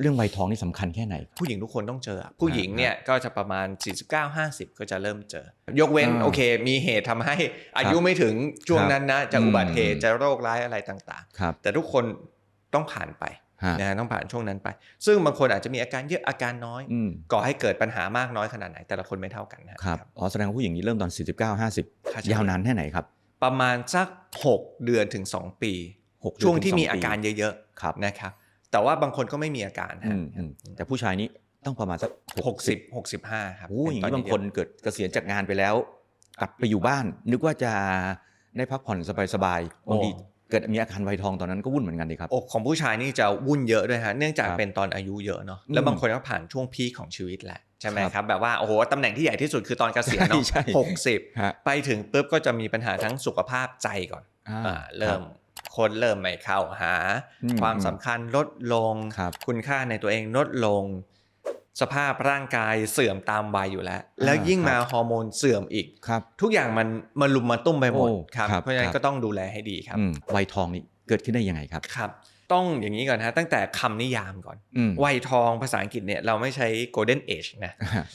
เรื่องวัยทองนี่สำคัญแค่ไหน ผู้หญิงทุกคนต้องเจอ ผู้หญิงเนี่ยก็จะประมาณ 49-50 ก็จะเริ่มเจอ ยกเว้นอ่าโอเค มีเหตุทำให้อายุไม่ถึงช่วงนั้นนะจะอืมอุบัติเหตุจะโรคร้ายอะไรต่างครับๆแต่ทุกคนต้องผ่านไปฮะนะฮะต้องผ่านช่วงนั้นไป ซึ่งบางคนอาจจะมีอาการเยอะอาการน้อยอืมก่อให้เกิดปัญหามากน้อยขนาดไหน แต่ละคนไม่เท่ากันนะครับอ๋อแสดงว่าผู้หญิงนี่เริ่มตอน 49ค่ะใช่50 ยาวนานแค่ไหนครับ ประมาณสัก 6 เดือนถึง 2 ปีหกเดือนช่วงที่ถึงสองมีอาการปีเยอะครับๆนะครับ แต่ว่าบางคนก็ไม่มีอาการอืฮะมอืมแต่ผู้ชายนี่ต้องประมาณสักหกสิบหกสิบห้าครับโอ้อย่างนี้เป็บางคนเกิดเกษียณจากงานไปแล้ว กลับไปอยู่บ้าน นึกว่าจะได้พักผ่อนสบายๆบางทีเกิดมีอาการวัยทองตอนนั้นก็วุ่นเหมือนกันดีครับอกของผู้ชายนี่จะวุ่นเยอะด้วยฮะเนื่องจากครับเป็นตอนอายุเยอะเนาะอืมแล้วบางคนก็ผ่านช่วงพีคของชีวิตแหละใช่ไหมครับครับแบบว่าโอ้โหตำแหน่งที่ใหญ่ที่สุดคือตอนเกษียณเนาะใช่หกสิบฮะไปถึงปุ๊บก็จะมีปัญหาทั้งสุขภาพใจก่อนอ่าอ่าเริ่ม คนเริ่มไม่เข้าหาอืมความสำคัญลดลงครับคุณค่าในตัวเองลดลง สภาพร่างกายเสื่อมตามวัยอยู่แล้ว แล้วยิ่งมาฮอร์โมนเสื่อมอีกครับ ทุกอย่างมันมันลุมมาตุ้มไปหมดโอ้ครับครับเพราะฉะนั้ครันบก็ต้องดูแลให้ดีครับอืมวัยทองนี่เกิดขึ้นได้ยังไงครับครับ ต้องอย่างนี้ก่อนฮะตั้งแต่คำนิยามก่อนอืมวัยทองภาษาอังกฤษเนี่ยเราไม่ใช้ golden age นะ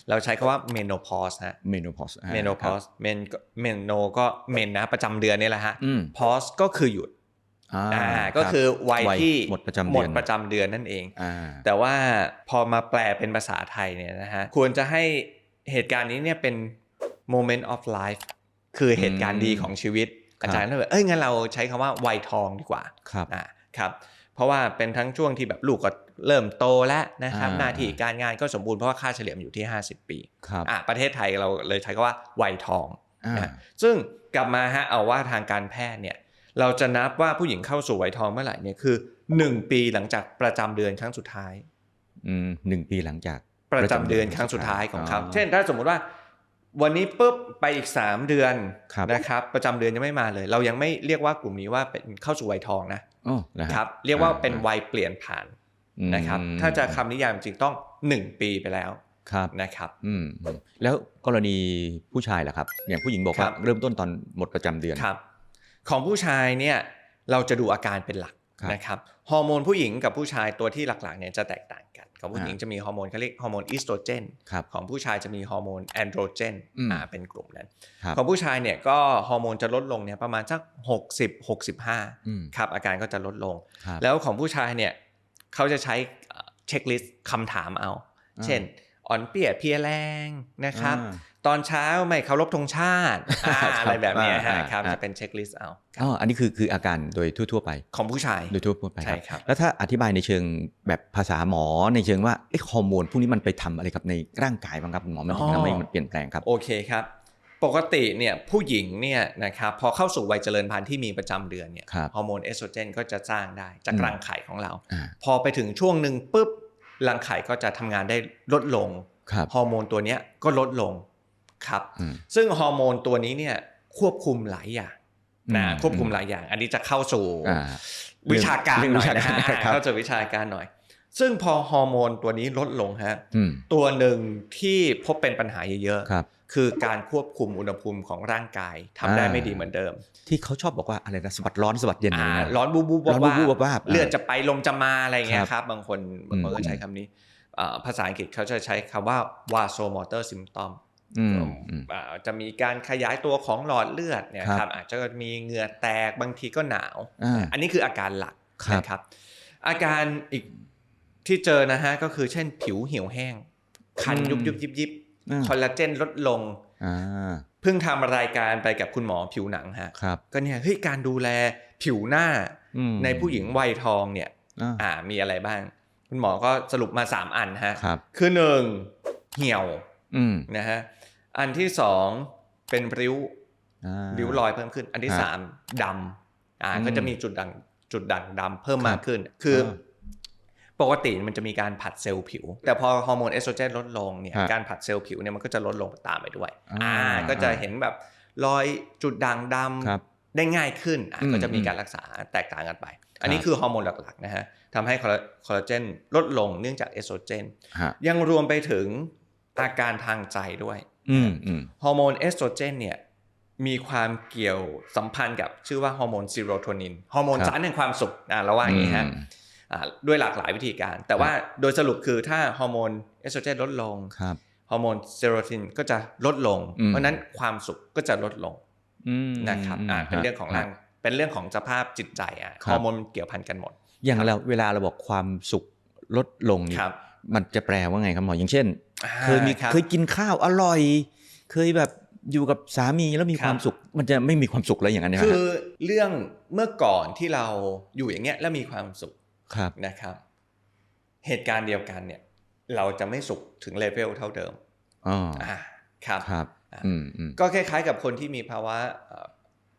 เราใช้คำว่า menopause ฮะเมโนพอส menopause men meno ก็ men นะประจำเดือนนี่แหละฮะอืม pause ก็คือหยุด อ่าอ่าก็คือวัยวัยที่หมดประจำเดือนหมดประจำเดือนนั่นเองอ่าแต่ว่าพอมาแปลเป็นภาษาไทยเนี่ยนะฮะควรจะให้เหตุการณ์นี้เนี่ยเป็น moment of life คือเหตุการณ์ดีของชีวิต อาจารย์ก็เลยเอ้ยงั้นเราใช้คำว่าวัยทองดีกว่าครับอ่าครับเพราะว่าเป็นทั้งช่วงที่แบบลูกก็เริ่มโตแล้วนะครับอ่าหน้าที่การงานก็สมบูรณ์เพราะว่าค่าเฉลี่ยมันอยู่ที่ 50 ปีครับอะประเทศไทยเราเลยใช้คำว่าวัยทองอ่านะซึ่งกลับมาฮะเอาว่าทางการแพทย์เนี่ย เราจะนับว่าผู้หญิงเข้าสู่วัยทองเมื่อไหร่เนี่ยคือ1ปีหลังจากประจำเดือนครั้งสุดท้ายอืมหนึ่งปีหลังจากประจำเดือนครั้งสุดท้ายของเขาอ๋อเช่นถ้าสมมุติว่า วันนี้ปุ๊บไปอีก 3 เดือนครับนะครับ ประจำเดือนยังไม่มาเลย เรายังไม่เรียกว่ากลุ่มนี้ว่าเป็นเข้าสู่วัยทองนะอ๋อนะฮะครับ เรียกว่าอ่าเป็นวัยเปลี่ยนผ่านอืมนะครับ ถ้าจะคำนิยามจริงต้อง 1 ปีไปแล้วครับนะครับอืมอืมแล้วกรณีผู้ชายล่ะครับ อย่างผู้หญิงบอกครัว่าบเริ่มต้นตอนหมดประจำเดือนครับ ของผู้ชายเนี่ยเราจะดูอาการเป็นหลักครับนะครับฮอร์โมนผู้หญิงกับผู้ชายตัวที่หลักๆเนี่ยจะแตกต่างกัน ของผู้หญิงอ่าจะมีฮอร์โมนเขาเรียกฮอร์โมนอีสโตรเจนครับของผู้ชายจะมีฮอร์โมนแอนโดรเจนอืมอ่าเป็นกลุ่มนั้นครับของผู้ชายเนี่ยก็ฮอร์โมนจะลดลงเนี่ยประมาณสัก60 65อืมครับอาการก็จะลดลงครับแล้วของผู้ชายเนี่ยเขาจะใช้เช็คลิสต์คำถามเอาอ่าเช่น อ่อนเปียเพลียแรงนะครับอ่าตอนเช้าไม่เคารพธงชาติอ่าครับอะไรแบบเนี้ยฮะอ่าครับอ่าจะเป็นเช็คลิสต์เอาครับอ๋ออันนี้คือคืออาการโดยทั่ว ๆ ไปของผู้ชายโดยทั่วๆไปใช่ครับ แล้วถ้าอธิบายในเชิงแบบภาษาหมอในเชิงว่าเอ๊ะฮอร์โมนพวกนี้มันไปทำอะไรกับในร่างกายบ้างครับคุณหมอมันถึงทำให้มันเปลี่ยนแปลงครับโอเคครับปกติเนี่ยผู้หญิงเนี่ยนะครับพอเข้าสู่วัยเจริญพันธุ์ที่มีประจำเดือนเนี่ยครับฮอร์โมนเอสโตรเจนก็จะสร้างได้จากอืมรังไข่ของเราอ่าพอไปถึงช่วงหนึ่งปุ๊บ รังไข่ก็จะทำงานได้ลดลงครับฮอร์โมนตัวเนี้ยก็ลดลงครับอืมซึ่งฮอร์โมนตัวนี้เนี่ยควบคุมหลายอย่างนะอืมควบคุมหลายอย่าง อันนี้จะเข้าสู่อ่าวิชาการเรื่องหน่อยวิชานะการฮะครับเข้าสู่วิชาการหน่อย ซึ่งพอฮอร์โมนตัวนี้ลดลงฮะอืมตัวหนึ่งที่พบเป็นปัญหาเยอะครับๆคือการควบคุมอุณหภูมิของร่างกายทำได้อ่าไม่ดีเหมือนเดิม ที่เขาชอบบอกว่าอะไรนะสะบัดร้อนสะบัดเย็นอะไรอ่านะร้อนบูบูบร้อนบูบูบวาบเลือดจะไปลมจะมาอะไรเงี้ครัยบครับ บางคนบางคนอืมก็ใช้คำนี้อ่าภาษาอังกฤษเขาจะใช้คำว่า vasomotor symptom อืมอืมอ่าจะมีการขยายตัวของหลอดเลือดเนี่ยครับครับอาจจะมีเหงื่อแตกบางทีก็หนาวอ่าอันนี้คืออาการหลักครับนะครับ อาการอีก ที่เจอนะฮะก็คือเช่นผิวเหี่ยวแห้ง คันยุบยุบยิบยิบอ่าคอลลาเจนลดลงอ่าเพิ่งทำรายการไปกับคุณหมอผิวหนังฮะครับก็เนี่ยเฮ้ยการดูแลผิวหน้าอืมในผู้หญิงวัยทองเนี่ยอ่าอ่ามีอะไรบ้าง คุณหมอก็สรุปมา3อันฮะครับคือหนึ่งเหี่ยวอืมนะฮะอันที่สองเป็นริ้วอ่าริ้วรอยเพิ่มขึ้น อันที่ฮะสามดำอ่าอืมก็จะมีจุดด่างจุดด่างดำเพิ่มครับมากขึ้น คืออา ปกติมันจะมีการผัดเซลล์ผิว แต่พอฮอร์โมนเอสโตรเจนลดลงเนี่ยฮะการผัดเซลล์ผิวเนี่ยมันก็จะลดลงตามไปด้วยอ่าก็จะเห็นแบบรอยจุดด่างดครับำได้ง่ายขึ้นอะอืมก็จะมีการรักษาแตกต่างกันไป อันนี้ครับคือฮอร์โมนหลักๆนะฮะทำให้คอลลาคอลลาเจนลดลงเนื่องจากเอสโตรเจนฮะยังรวมไปถึงอาการทางใจด้วยอืมอืมฮอร์โมนเอสโตรเจนเนี่ยมีความเกี่ยวสัมพันธ์กับชื่อว่าฮอร์โมนซีโรโทนินฮอร์โมนครับสารแห่งความสุขอะเราว่าอย่างนี้ฮะอืมอ่า ด้วยหลากหลายวิธีการ แต่ว่าโดยสรุปคือถ้าฮอร์โมนเอสโตรเจนลดลงครับฮอร์โมนเซโรโทนินก็จะลดลงอืมเพราะฉะนั้นความสุขก็จะลดลงอืมนะครับอ่าเป็นเรื่องของร่างเป็นเรื่องของสภาพจิตใจอะครัฮบอร์โมนมันเกี่ยวพันกันหมด อย่างเราเวลาเราบอกความสุขลดลงนี่ครับมันจะแปลว่าไงครับหมออย่างเช่นอ่าเคยมีรับเคยกินข้าวอร่อย เคยแบบอยู่กับสามีแล้วมีครับความสุข มันจะไม่มีความสุขแล้วอย่างนั้นใช่ไหมคือเรื่องเมื่อก่อนที่เราอยู่อย่างเงี้ยแล้วมีความสุข ครับนะครับ เหตุการณ์เดียวกันเนี่ย เราจะไม่สุขถึงเลเวลเท่าเดิมอ๋ออ่าครับครับอ่าอืมอืมก็คล้ายๆกับคนที่มีภาวะเอ่อ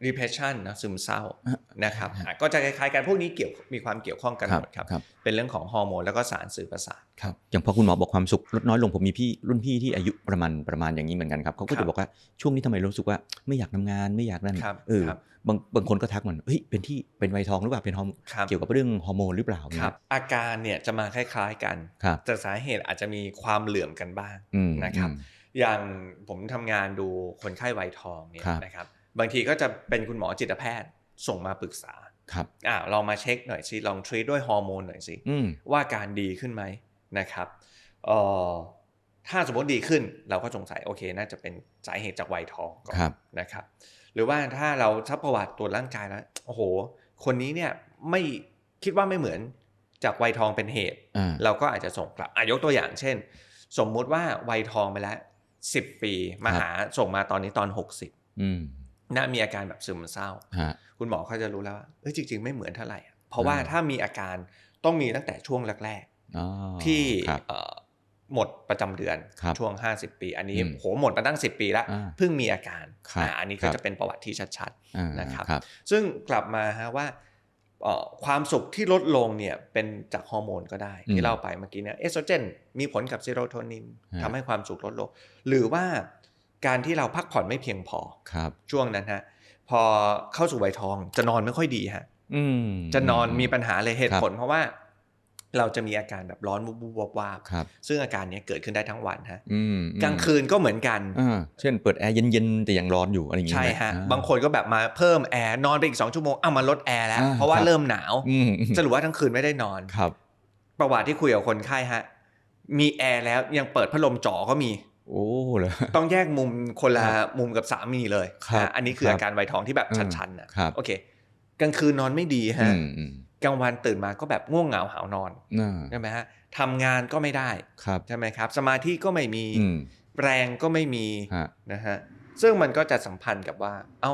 depression นะซึมเศร้าอะนะครับอะก็จะคล้ายๆกันพวกนี้เกี่ยวมีความเกี่ยวข้องกันครับหมดครับครับ เป็นเรื่องของฮอร์โมนแล้วก็สารสื่อประสาท ครับอย่างพอคุณหมอบอกความสุขลดน้อยลงผมมีพี่รุ่นพี่ที่อายุประมาณประมาณอย่างนี้เหมือนกันครับเขาก็ครัจะบบอกว่าช่วงนี้ทำไมรู้สึกว่าไม่อยากทำงานไม่อยากนั่นครับเออครับบางบางคนก็ทักมันเฮ้ยเป็นที่เป็นไวท์ทองหรือเปล่าเป็นฮอร์โมนครับเกี่ยวกับเรื่องฮอร์โมนหรือเปล่าครับอาการเนี่ยจะมาคล้ายๆกันครับแต่สาเหตุอาจจะมีความเหลื่อมกันบ้างอืมนะครับอืมอย่างผมทำงานดูคนไข้วัยทองเนี่ยครับนะครับ บางทีก็จะเป็นคุณหมอจิตแพทย์ส่งมาปรึกษาครับอ่าลองมาเช็คหน่อยสิลองทรีตด้วยฮอร์โมนหน่อยสิอืมว่าการดีขึ้นไหม นะครับเอ่อถ้าสมมติดีขึ้นเราก็สงสัยโอเค น่าจะเป็นสาเหตุจากวัยทองก่อนครับนะครับ หรือว่าถ้าเราทับประวัติตรวจร่างกายแล้วโอ้โห คนนี้เนี่ยไม่คิดว่าไม่เหมือนจากวัยทองเป็นเหตุอ่าเราก็อาจจะส่งกลับอะยกตัวอย่างเช่น สมมุติว่าวัยทองไปแล้วสิบปีมาครับหาส่งมาตอนนี้ตอนหกสิบอืมน่ามีอาการแบบซึมเศร้าฮะคุณหมอเขาจะรู้แล้วว่าเอ้ยจริง ๆ ไม่เหมือนเท่าไหร่อะเพราะว่าอ่าถ้ามีอาการต้องมีตั้งแต่ช่วงแรกอ๋อๆ ที่ครับเอ่อหมดประจำเดือนครับช่วง 50 ปี อันนี้อืมโหหมดมาตั้ง 10 ปีแล้วอ่าเพิ่งมีอาการครับอ่าอันนี้คก็รับจะเป็นประวัติที่ชัดอ่านะครับครับๆซึ่งกลับมาฮะว่าเอ่อความสุขที่ลดลงเนี่ยเป็นจากฮอร์โมนก็ได้อืมที่เล่าไปเมื่อกี้เนี่ยเอสโตรเจนมีผลกับเซโรโทนินฮะทำให้ความสุขลดลง หรือว่าการที่เราพักผ่อนไม่เพียงพอครับ ช่วงนั้นฮะพอเข้าสู่วัยทองจะนอนไม่ค่อยดีฮะอืมจะนอนมีปัญหาเลยเหตุครับผลเพราะว่า เราจะมีอาการแบบร้อนวูบๆวาบครับๆซึ่งอาการเนี้ยเกิดขึ้นได้ทั้งวันฮะอืมกลางคืนก็เหมือนกันอ่าเช่นเปิดแอร์เย็นๆ แต่ยังร้อนอยู่อะไรอย่างเงี้ยใช่ฮะอ่บางคนก็แบบมาเพิ่มแอร์นอนไปอีก2ชั่วโมง เอามาลดแอร์แล้วอ่าเพราะว่าครับเริ่มหนาวอืมสรุปว่าทั้งคืนไม่ได้นอนครับ ประวัติที่คุยกับคนไข้ฮะ มีแอร์แล้วยังเปิดพัดลมจ่อก็มีโอ้เหรอต้องแยกมุมคนละครับมุมกับสามีเลยครับอะอันนี้คือครับอาการวัยทองที่แบบอืมชันๆนะครับโอเค กลางคืนนอนไม่ดีอืฮะมอืม กลางวันตื่นมาก็แบบง่วงเหงาหาวนอนน่าใช่ไหมฮะทำงานก็ไม่ได้ครับใช่ไหมครับ สมาธิก็ไม่มีอืมแรงก็ไม่มีฮะนะฮะซึ่งมันก็จะสัมพันธ์กับว่า เอ้า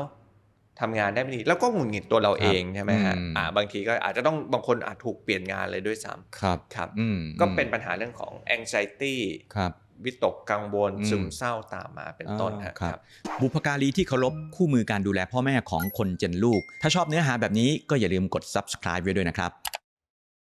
ทำงานได้ไม่ดีแล้วก็หงุดหงิดตัวเราเองใช่ไหมฮะอืมอ่าบางทีก็อาจจะต้องบางคนอาจถูกเปลี่ยนงานเลยด้วยซ้ครับำครับอืมก็เป็นปัญหาเรื่องของ anxiety ครับ วิตกกังวลอืมซึมเศร้าตามมาเป็นต้นอ่าฮะครับ บุพการีที่เคารพคู่มือการดูแลพ่อแม่ของคนเจนลูก ถ้าชอบเนื้อหาแบบนี้ก็อย่าลืมกด subscribe ไว้ด้วยนะครับ